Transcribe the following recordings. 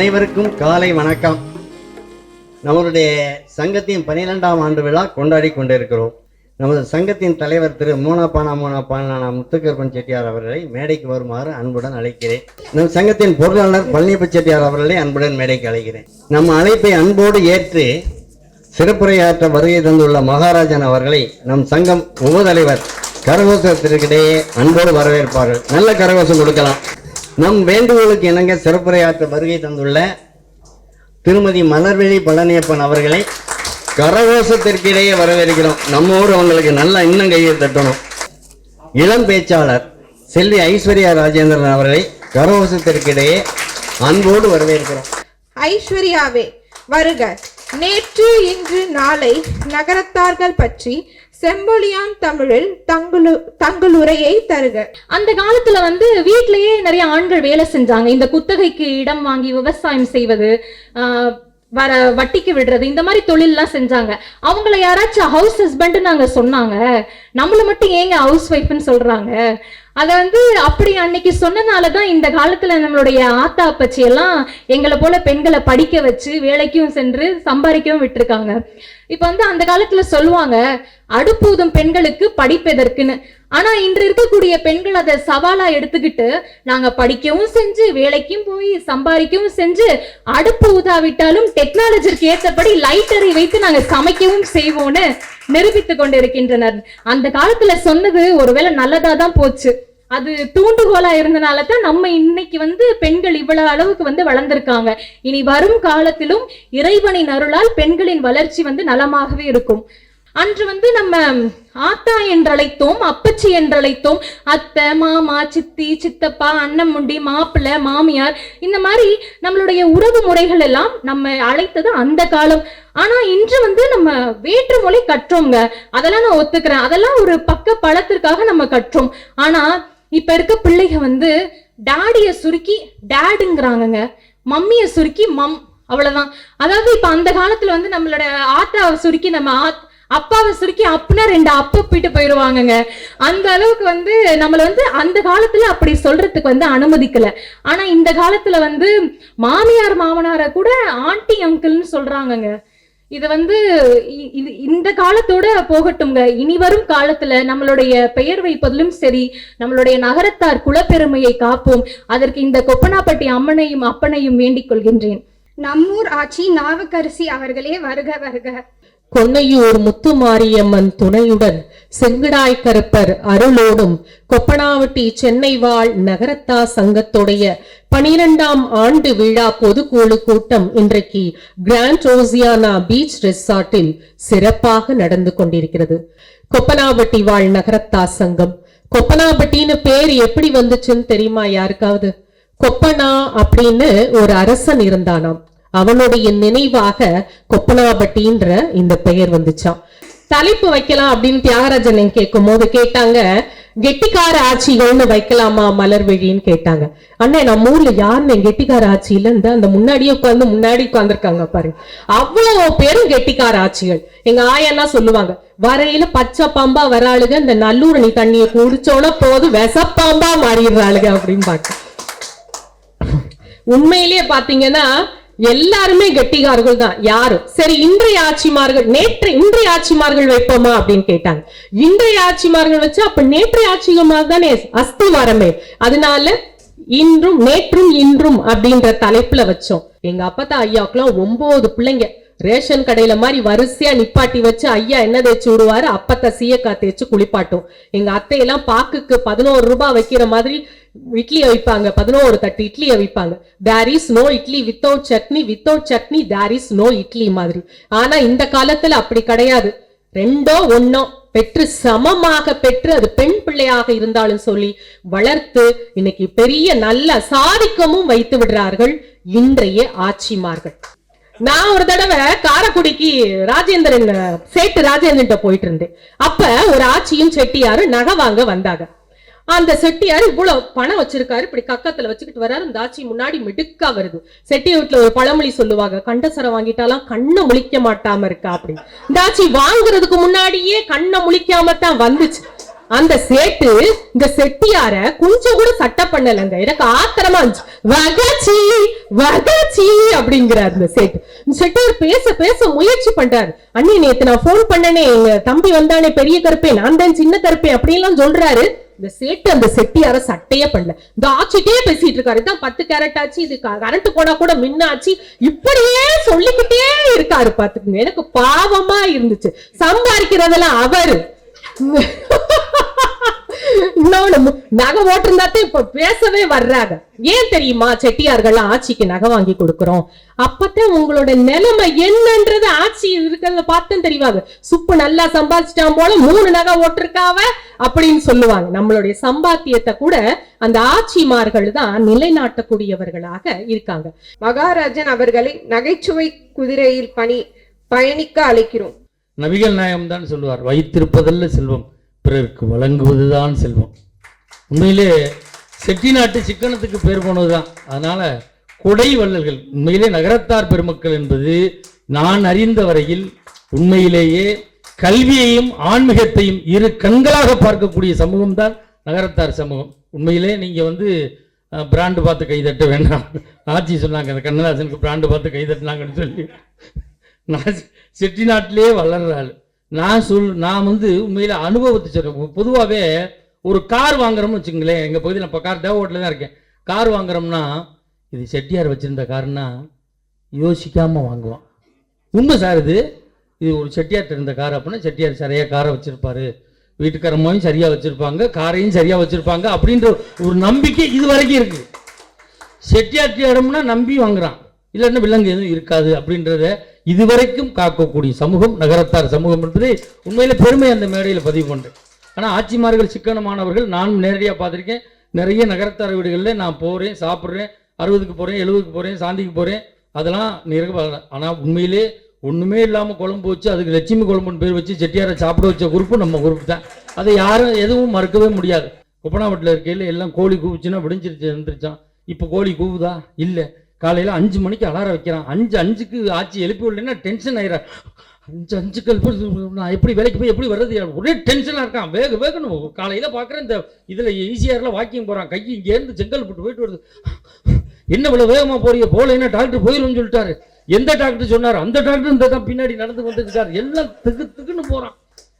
அனைவருக்கும் காலை வணக்கம். நம்மளுடைய சங்கத்தின் பனிரெண்டாம் ஆண்டு விழா கொண்டாடி கொண்டிருக்கிறோம். நமது சங்கத்தின் தலைவர் திரு மூனாப்பானா மூனாப்பானா முத்துக்கருப்பன் செட்டியார் அவர்களை மேடைக்கு வருமாறு அன்புடன் அழைக்கிறேன். நம் சங்கத்தின் பொருளாளர் பழனியப்ப செட்டியார் அவர்களை அன்புடன் மேடைக்கு அழைக்கிறேன். நம் அழைப்பை அன்போடு ஏற்று சிறப்புரையாற்ற வருகை தந்துள்ள மகாராஜன் அவர்களை நம் சங்கம் உபதலைவர் கரகோசத்திற்கிடையே அன்போடு வரவேற்பார்கள். நல்ல கரகோசம் கொடுக்கலாம். நம் வேண்டுகோளுக்கு இணங்க சிறப்புரையாற்ற வருகை தந்துள்ள திருமதி மலர்விழி பழனியப்பன் அவர்களை கரகோஷத்திற்கிடையே வரவேற்கிறோம். நம்ம ஊர் அவங்களுக்கு நல்லா இன்னும் கையை தட்டணும். இளம் பேச்சாளர் செல்வி ஐஸ்வர்யா ராஜேந்திரன் அவர்களை கரகோஷத்திற்கிடையே அன்போடு வரவேற்கிறோம். ஐஸ்வர்யாவே வருக. நேற்று இன்று நாளை நகரத்தார்கள் பற்றி செம்பொலியான் தமிழில் தங்களு தங்களுரையை தருக. அந்த காலத்துல வந்து வீட்லயே நிறைய ஆண்கள் வேலை செஞ்சாங்க. இந்த குத்தகைக்கு இடம் வாங்கி விவசாயம் செய்வது ஆஹ், வர வட்டிக்கு விடுறது இந்த மாதிரி தொழில்லாம் செஞ்சாங்க. அவங்கள யாராச்சும் ஹவுஸ் ஹஸ்பண்ட் நாங்க சொன்னாங்க. நம்மள மட்டும் ஏங்க ஹவுஸ் ஒய்ஃப்னு சொல்றாங்க? அத வந்து அப்படி அன்னைக்கு சொன்னனாலதான் இந்த காலத்துல நம்மளுடைய ஆத்தா அப்பச்சி எல்லாம் எங்களை போல பெண்களை படிக்க வச்சு வேலைக்கும் சென்று சம்பாதிக்கவும் விட்டுருக்காங்க. இப்ப வந்து அந்த காலத்துல சொல்லுவாங்க அடுப்பூதும் பெண்களுக்கு படிப்பெதற்குன்னு. ஆனா இன்று இருக்கக்கூடிய பெண்கள் அதை சவாலா எடுத்துக்கிட்டு நாங்க படிக்கவும் செஞ்சு வேலைக்கும் போய் சம்பாதிக்கவும் செஞ்சு அடுப்பு ஊதாவிட்டாலும் டெக்னாலஜிக்கு ஏற்றபடி லைட்டரை வைத்து நாங்க சமைக்கவும் செய்வோம்னு நிரூபித்துக் கொண்டிருக்கின்றனர். அந்த காலத்துல சொன்னது ஒருவேளை நல்லதா தான் போச்சு. அது தூண்டுகோலா இருந்தனால தான் நம்ம இன்னைக்கு வந்து பெண்கள் இவ்வளவு அளவுக்கு வந்து வளர்ந்திருக்காங்க. இனி வரும் காலத்திலும் இறைவனின் அருளால் பெண்களின் வளர்ச்சி வந்து நலமாகவே இருக்கும். அன்று வந்து நம்ம ஆத்தா என்றழைத்தோம் அப்பச்சி என்றழைத்தோம். அத்தை மாமா சித்தி சித்தப்பா அண்ணன் முண்டி மாப்பிள்ளை மாமியார் இந்த மாதிரி நம்மளுடைய உறவு முறைகள் எல்லாம் நம்ம அழைத்தது அந்த காலம். ஆனா இன்று வந்து நம்ம வேற்று மொழி கற்றோங்க. அதெல்லாம் நான் ஒத்துக்கிறேன். அதெல்லாம் ஒரு பக்க பலத்திற்காக நம்ம கற்றோம். ஆனா இப்ப இருக்க பிள்ளைங்க வந்து டாடிய சுருக்கி டேடுங்கிறாங்கங்க. மம்மிய சுருக்கி மம். அவ்வளவுதான். அதாவது இப்ப அந்த காலத்துல வந்து நம்மளோட ஆத்தாவை சுருக்கி நம்ம ஆத் அப்பாவை சுருக்கி அப்புனா ரெண்டு அப்ப போயிட்டு போயிடுவாங்கங்க அந்த அளவுக்கு வந்து நம்மள வந்து அந்த காலத்துல அப்படி சொல்றதுக்கு வந்து அனுமதிக்கல. ஆனா இந்த காலத்துல வந்து மாமியார் மாமனாரை கூட ஆண்டி அங்கிள்னு சொல்றாங்கங்க. இது வந்து இ- இது இந்த காலத்தோட போகட்டும்ங்க. இனி வரும் காலத்துல நம்மளுடைய பெயர் வைப்பதிலும் சரி நம்மளுடைய நகரத்தார் குலப்பெருமையை காப்போம். அதற்கு இந்த கொப்பனாப்பட்டி அம்மனையும் அப்பனையும் வேண்டிக் கொள்கின்றேன். நம்மூர் ஆட்சி நாவுக்கரசி அவர்களே வருக வருக. கொன்னையூர் முத்துமாரியம்மன் துணையுடன் செங்கிடாய் கருப்பர் அருளோடும் கொப்பனாவட்டி சென்னை வாழ் நகரத்தா சங்கத்துடைய பனிரெண்டாம் ஆண்டு விழா பொதுக்குழு கூட்டம் இன்றைக்கு கிராண்ட் ஓசியானா பீச் ரெசார்ட்டில் சிறப்பாக நடந்து கொண்டிருக்கிறது. கொப்பனாவட்டி வாழ் நகரத்தா சங்கம். கொப்பனாவட்டின்னு பேர் எப்படி வந்துச்சுன்னு தெரியுமா யாருக்காவது? கொப்பனா அப்படின்னு ஒரு அரசன் இருந்தானாம். அவனுடைய நினைவாக கொப்பனாபட்டின்ற இந்த பெயர் வந்துச்சான் தலைப்பு வைக்கலாம் அப்படின்னு தியாகராஜன் கேட்கும் போது கேட்டாங்க கெட்டிக்கார ஆட்சிகள்னு வைக்கலாமா மலர்விழின்னு கேட்டாங்க. அண்ணே நம்ம ஊர்ல யாருன்னு கெட்டிக்கார ஆட்சியில இருந்து அந்த முன்னாடியே உட்கார்ந்து முன்னாடி உட்கார்ந்துருக்காங்க பாருங்க. அவ்வளவு பேரும் கெட்டிக்கார ஆட்சிகள். எங்க ஆயெல்லாம் சொல்லுவாங்க வரையில பச்சை பாம்பா வராளுங்க இந்த நல்லூரணி தண்ணியை குடிச்சோன்னா போது விசப்பாம்பா மாறிடுறாளுங்க அப்படின்னு பாக்க உண்மையிலேயே பாத்தீங்கன்னா எல்லாருமே கெட்டிகார்கள் தான். யாரும் சரி இன்றைய ஆட்சிமார்கள் நேற்று இன்றைய ஆட்சிமார்கள் வைப்போமா அப்படின்னு கேட்டாங்க. இன்றைய ஆட்சிமார்கள் வச்சு அப்ப நேற்றைய ஆட்சிமார் தானே அஸ்திவாரமே. அதனால இன்றும் நேற்றும் இன்றும் அப்படின்ற தலைப்புல வச்சோம். எங்க அப்பத்தா ஐயாவுக்குலாம் ஒன்பது பிள்ளைங்க. ரேஷன் கடையில மாதிரி வரிசையா நிப்பாட்டி வச்சு ஐயா என்ன தேய்ச்சி விடுவாரு? அப்பத்த சீயக்கா தேய்ச்சி குளிப்பாட்டும். எங்க அத்தையெல்லாம் பாக்குக்கு பதினோரு ரூபாய் வைக்கிற மாதிரி இட்லியை வைப்பாங்க. பதினோரு தட்டு இட்லியை வைப்பாங்க. There is no idli without chutney without chutney there is no idli மாதிரி. ஆனா இந்த காலத்துல அப்படி கிடையாது. ரெண்டோ ஒன்னோ பெற்று சமமாக பெற்று அது பெண் பிள்ளையாக இருந்தாலும் சொல்லி வளர்த்து இன்னைக்கு பெரிய நல்ல சாதிக்கமும் வைத்து விடுறார்கள் இன்றைய ஆட்சிமார்கள். நான் ஒரு தடவை காரக்குடிக்கு ராஜேந்திரன் சேட்டு ராஜேந்திரன் போயிட்டு இருந்தேன் அப்ப ஒரு ஆச்சியும் செட்டியாரும் நகை வாங்க வந்தாங்க. அந்த செட்டியார் இவ்வளவு பணம் வச்சிருக்காரு இப்படி கக்கத்துல வச்சுக்கிட்டு வர்றாரு. இந்த ஆச்சி முன்னாடி மிடுக்கா வருது. செட்டி வீட்டுல ஒரு பழமொழி சொல்லுவாங்க கண்டசரம் வாங்கிட்டாலாம் கண்ணை முழிக்க மாட்டாம இருக்கா? அப்படின்னு. இந்த ஆச்சி வாங்குறதுக்கு முன்னாடியே கண்ணை முழிக்காம தான் வந்துச்சு. அந்த சேட்டு இந்த செட்டியார கொஞ்சம் கூட சட்டை பண்ணலங்க. எனக்கு ஆத்திரமா இருந்துச்சு. வகச்சி வகச்சி அப்படிங்கிறார் இந்த சேட்டு. இந்த செட்டியார் பேச பேச முயற்சி பண்றாரு. அண்ணி நேத்து நான் போன் பண்ணனே எங்க தம்பி வந்தானே பெரிய கருப்பே நான் தான் சின்ன கருப்பே அப்படின்லாம் சொல்றாரு. இந்த சேட்டு அந்த செட்டியார சட்டையே பண்ணல. இந்த ஆச்சுட்டே பேசிட்டு இருக்காரு. இதான் பத்து கேரட் ஆச்சு இது கரண்ட் போனா கூட மின்னாச்சு இப்படியே சொல்லிக்கிட்டே இருக்காரு பாத்துக்கோங்க. எனக்கு பாவமா இருந்துச்சு. சம்பாதிக்கிறதெல்லாம் அவரு. இன்னொன்னு நகை ஓட்டிருந்தாத்தே இப்ப பேசவே வர்றாங்க. ஏன் தெரியுமா? செட்டியார்கள் ஆட்சிக்கு நகை வாங்கி கொடுக்கறோம். அப்பதான் உங்களோட நிலைமை என்னன்றது ஆட்சி இருக்கிறத பார்த்தேன் தெரிவாங்க. சுப்பு நல்லா சம்பாதிச்சிட்டான் போல மூணு நகை ஓட்டிருக்காவ அப்படின்னு சொல்லுவாங்க. நம்மளுடைய சம்பாத்தியத்தை கூட அந்த ஆட்சிமார்கள் தான் நிலைநாட்டக்கூடியவர்களாக இருக்காங்க. மகாராஜன் அவர்களை நகைச்சுவை குதிரையில் பணி பயணிக்க அழைக்கிறோம். நபிகள் நாயகம் தான் சொல்லுவார். வைத்திருப்பதல்ல செல்வம் பிறருக்கு வழங்குவதுதான் செல்வம். உண்மையிலே செட்டிநாட்டு சிக்கனத்துக்கு பேர் போனதுதான். அதனால் கொடை வள்ளல்கள் உண்மையிலே நகரத்தார் பெருமக்கள் என்பது நான் அறிந்த வரையில் உண்மையிலேயே கல்வியையும் ஆன்மீகத்தையும் இரு கண்களாக பார்க்கக்கூடிய சமூகம் தான் நகரத்தார் சமூகம். உண்மையிலே நீங்கள் வந்து பிராண்டு பார்த்து கைதட்ட வேண்டாம். ஆட்சி சொன்னாங்க அந்த கண்ணதாசனுக்கு பிராண்டு பார்த்து கைதட்டினாங்கன்னு சொல்லி. நான் செட்டிநாட்டிலே வளர்ற ஆள் நான் சொல் நான் வந்து உண்மையில் அனுபவத்தை சொல்கிறேன் பொதுவாகவே ஒரு கார் வாங்குறோம்னு வச்சுங்களேன் எங்கள் பகுதியில் இப்போ கார் தேவோட்டில் தான் இருக்கேன். கார் வாங்குறோம்னா இது செட்டியார் வச்சுருந்த காருன்னா யோசிக்காமல் வாங்குவான். உண்மை சார் இது. இது ஒரு செட்டியார்ட்ட இருந்த கார் அப்படின்னா செட்டியார் சரியாக காரை வச்சுருப்பார். வீட்டுக்காரமாவையும் சரியாக வச்சுருப்பாங்க. காரையும் சரியாக வச்சுருப்பாங்க அப்படின்ற ஒரு நம்பிக்கை இது வரைக்கும் இருக்குது செட்டியார்ட்டி இடம்னா நம்பி வாங்குறான். இல்லைன்னா விலங்கு எதுவும் இருக்காது அப்படின்றத இதுவரைக்கும் காக்கக்கூடிய சமூகம் நகரத்தார் சமூகம் என்பது உண்மையில பெருமை அந்த மேடையில் பதிவு பண்ணுறேன் ஆனால் ஆட்சிமார்கள் சிக்கனமானவர்கள் நானும் நேரடியாக பார்த்துருக்கேன். நிறைய நகரத்தார் வீடுகளில் நான் போகிறேன் சாப்பிட்றேன் அறுபதுக்கு போகிறேன் எழுபதுக்கு போகிறேன் சாந்திக்கு போகிறேன் அதெல்லாம் நிறைய ஆனால் உண்மையிலே ஒன்றுமே இல்லாமல் குழம்பு வச்சு அதுக்கு லட்சுமி குழம்புன்னு பேர் வச்சு செட்டியாரை சாப்பிட வச்ச குரூப்பு நம்ம குரூப் தான். அதை யாரும் எதுவும் மறுக்கவே முடியாது. குப்பனாவட்டில் இருக்கையில் எல்லாம் கோழி கூவுச்சுன்னா விடிஞ்சிருச்சு இருந்துருச்சான் இப்போ கோழி கூவுதா? இல்லை. காலையில் அஞ்சு மணிக்கு அலாரம் வைக்கிறான். அஞ்சு அஞ்சுக்கு ஆட்சி எழுப்பி விடலன்னா டென்ஷன் ஆயிடுறான் அஞ்சு அஞ்சுக்கு எழுப்பி நான் எப்படி வேலைக்கு போய் எப்படி வர்றது? ஒரே டென்ஷனாக இருக்கான். வேக வேகணும் காலையில் பார்க்குறேன் இந்த இதில் ஈஸியாரில் வாக்கிங் போகிறான் கை இங்கேருந்து செங்கல் போட்டு போயிட்டு வருது. என்ன இவ்வளோ வேகமாக போறீங்க? போகலைன்னா டாக்டர் போயிடும்னு சொல்லிட்டாரு. எந்த டாக்டர் சொன்னார்? அந்த டாக்டர் இந்த தான் பின்னாடி நடந்து வந்துருக்காரு எல்லாம் திக்கு திக்குன்னு போகிறான்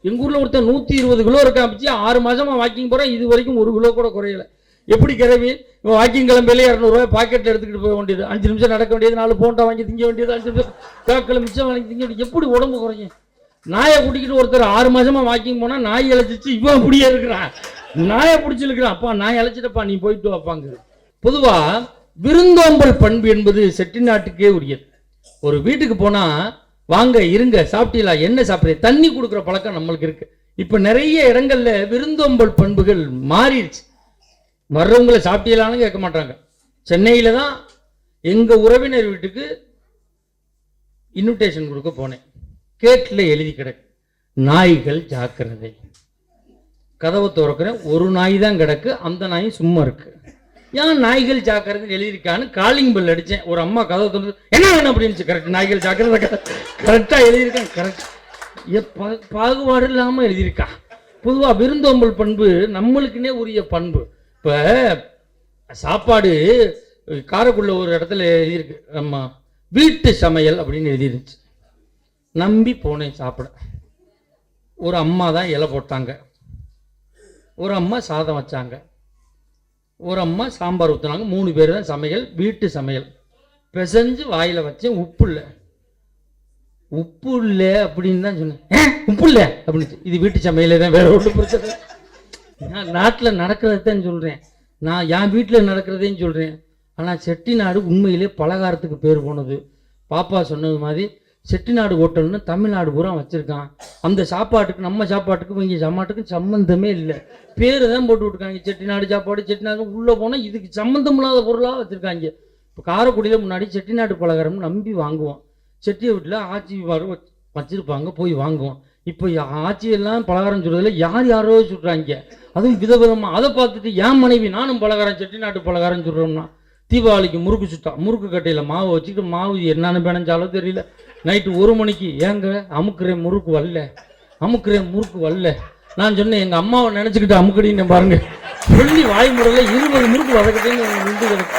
எங்கள் ஊரில் ஒருத்தன் நூற்றி இருபது கிலோ இருக்கான். பிச்சு ஆறு மாதமாக வாக்கிங் போகிறேன் இது வரைக்கும் ஒரு கிலோ கூட குறையல. எப்படி கிளம்பி இவன் வாக்கிங் கிளம்பிலே இரநூறுவா பாக்கெட்டில் எடுத்துக்கிட்டு போக வேண்டியது. அஞ்சு நிமிஷம் நடக்க வேண்டியது நாலு போண்டா வாங்கி திங்க வேண்டியது அஞ்சு நிமிஷம் காக்கில் மிச்சம் வாங்கி திங்க வேண்டியது. எப்படி உடம்பு குறையும்? நாயை கூட்டிக்கிட்டு ஒருத்தர் ஆறு மாதமாக வாக்கிங் போனால் நாய் இழைச்சிச்சு இவன் அப்படியே இருக்கிறான். நாயை பிடிச்சிருக்கிறான் அப்பா நாய் இழைச்சிட்டப்பா நீ போயிட்டு வாப்பாங்க பொதுவாக விருந்தோம்பல் பண்பு என்பது செட்டிநாட்டுக்கே உரியது. ஒரு வீட்டுக்கு போனால் வாங்க இருங்க சாப்பிட்டீங்களா? என்ன சாப்பிட்றீங்க தண்ணி கொடுக்குற பழக்கம் நம்மளுக்கு இருக்குது இப்போ நிறைய இடங்களில் விருந்தோம்பல் பண்புகள் மாறிடுச்சு. வர்றவங்களை சாப்பிட்டீங்களான்னு கேட்க மாட்டாங்க. சென்னையில தான் எங்கள் உறவினர் வீட்டுக்கு இன்விடேஷன் கொடுக்க போனேன். கேட்டில் எழுதி கிடக்கு நாய்கள் ஜாக்கிரதை. கதவை திறக்கிறேன் ஒரு நாய் தான் கிடக்கு அந்த நாய் சும்மா இருக்கு. ஏன் நாய்கள் ஜாக்கிரதை எழுதியிருக்கான்னு காலிங் பெல் அடித்தேன் ஒரு அம்மா கதவை திறந்து என்ன வேணும்? அப்படின்னு கரெக்ட் நாய்கள் ஜாக்கிரதை. கரெக்டாக எழுதியிருக்கேன் கரெக்ட் பாகுபாடு இல்லாமல் எழுதியிருக்கா? பொதுவாக விருந்தோம்பல் பண்பு நம்மளுக்குன்னே உரிய பண்பு. இப்போ சாப்பாடு காரைக்குள்ள ஒரு இடத்துல எழுதியிருக்கு. நம்ம வீட்டு சமையல் அப்படின்னு எழுதிருந்துச்சு நம்பி போனேன் சாப்பிட. ஒரு அம்மா தான் இலை போட்டாங்க. ஒரு அம்மா சாதம் வச்சாங்க. ஒரு அம்மா சாம்பார் ஊற்றுனாங்க மூணு பேர் தான் சமையல் வீட்டு சமையல். பிசைஞ்சு வாயில் வச்சேன் உப்பு இல்லை. உப்பு இல்லை அப்படின்னு தான் சொன்னேன். உப்பு இல்லை? அப்படின்னு. இது வீட்டு சமையலே தான் வேற ஒன்றும் பிரச்சனை நான் நாட்டில் நடக்கிறதான் சொல்கிறேன் நான் என் வீட்டில் நடக்கிறதையும் சொல்கிறேன் ஆனால் செட்டிநாடு உண்மையிலே பலகாரத்துக்கு பேர் போனது. பாப்பா சொன்னது மாதிரி செட்டிநாடு ஹோட்டல்னு தமிழ்நாடு பூரா வச்சுருக்கான். அந்த சாப்பாட்டுக்கு நம்ம சாப்பாட்டுக்கும் இங்கே சாப்பாட்டுக்கும் சம்மந்தமே இல்லை. பேர் தான் போட்டு விட்ருக்காங்க செட்டிநாடு சாப்பாடு செட்டிநாடு உள்ளே போனால் இதுக்கு சம்மந்தம் இல்லாத பொருளாக வச்சுருக்காங்க. இப்போ காரைக்குடியில் முன்னாடி செட்டிநாடு பலகாரம் நம்பி வாங்குவோம். செட்டியை வீட்டில் ஆச்சி வரும் வச்சுருப்பாங்க போய் வாங்குவோம். இப்போ ஆட்சியெல்லாம் பலகாரம் சொல்றதுல யார் யாரோ சொல்கிறாங்க அதுவும் விதவிதமாக அதை பார்த்துட்டு என் மனைவி நானும் பலகாரம் செட்டிநாட்டு பலகாரம் சொல்கிறோம்னா தீபாவளிக்கு முறுக்கு சுட்டா முறுக்கு கட்டையில் மாவு வச்சுட்டு மாவு என்னன்னு பிணைஞ்சாலும் தெரியல. நைட்டு ஒரு மணிக்கு ஏங்க அமுக்குறேன் முறுக்கு வரல அமுக்குறேன் முறுக்கு வரல. நான் சொன்னேன் எங்கள் அம்மாவை நினச்சிக்கிட்டு அமுக்கடின்னு பாருங்க. சொல்லி வாய்முறையில் இருபது முறுக்கு வதக்கிட்டேன்னு நின்று கிடக்கு